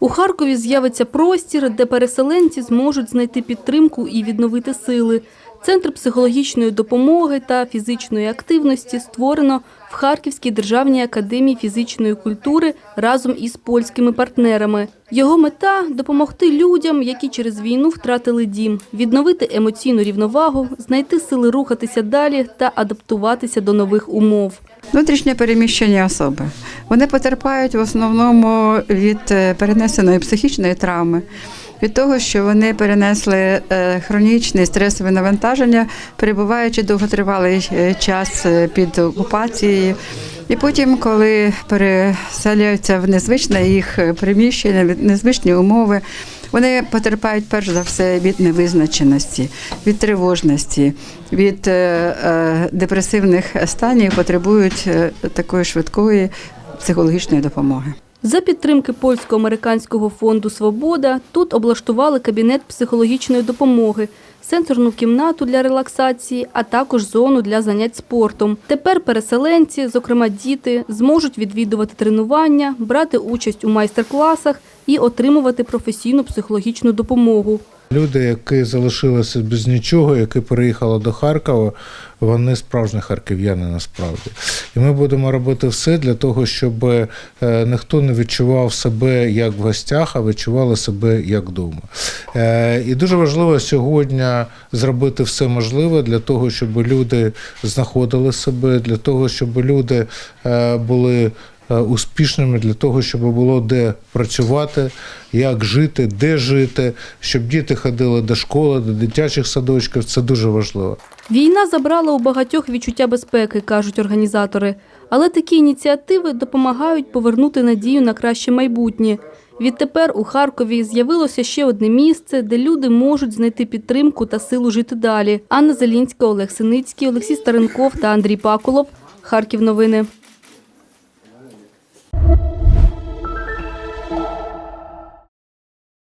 У Харкові з'явиться простір, де переселенці зможуть знайти підтримку і відновити сили. Центр психологічної допомоги та фізичної активності створено в Харківській державній академії фізичної культури разом із польськими партнерами. Його мета допомогти людям, які через війну втратили дім, відновити емоційну рівновагу, знайти сили рухатися далі та адаптуватися до нових умов. Внутрішнє переміщення особи. Вони потерпають в основному від е, перенесеної психічної травми, від того, що вони перенесли е, хронічне стресове навантаження, перебуваючи довготривалий е, час е, під окупацією. І потім, коли переселяються в незвичне їх приміщення, незвичні умови, вони потерпають перш за все від невизначеності, від тривожності, від депресивних станів, потребують такої швидкої психологічної допомоги. За підтримки польсько-американського фонду Свобода тут облаштували кабінет психологічної допомоги, сенсорну кімнату для релаксації, а також зону для занять спортом. Тепер переселенці, зокрема діти, зможуть відвідувати тренування, брати участь у майстер-класах і отримувати професійну психологічну допомогу. Люди, які залишилися без нічого, які переїхали до Харкова, вони справжні харків'яни насправді. І ми будемо робити все для того, щоб е, ніхто не відчував себе як в гостях, а відчували себе як вдома. Е, І дуже важливо сьогодні зробити все можливе для того, щоб люди знаходили себе, для того, щоб люди е, були успішними для того, щоб було де працювати, як жити, де жити, щоб діти ходили до школи, до дитячих садочків. Це дуже важливо. Війна забрала у багатьох відчуття безпеки, кажуть організатори. Але такі ініціативи допомагають повернути надію на краще майбутнє. Відтепер у Харкові з'явилося ще одне місце, де люди можуть знайти підтримку та силу жити далі. Анна Зелінська, Олег Синицький, Олексій Старенков та Андрій Пакулов. Харків новини.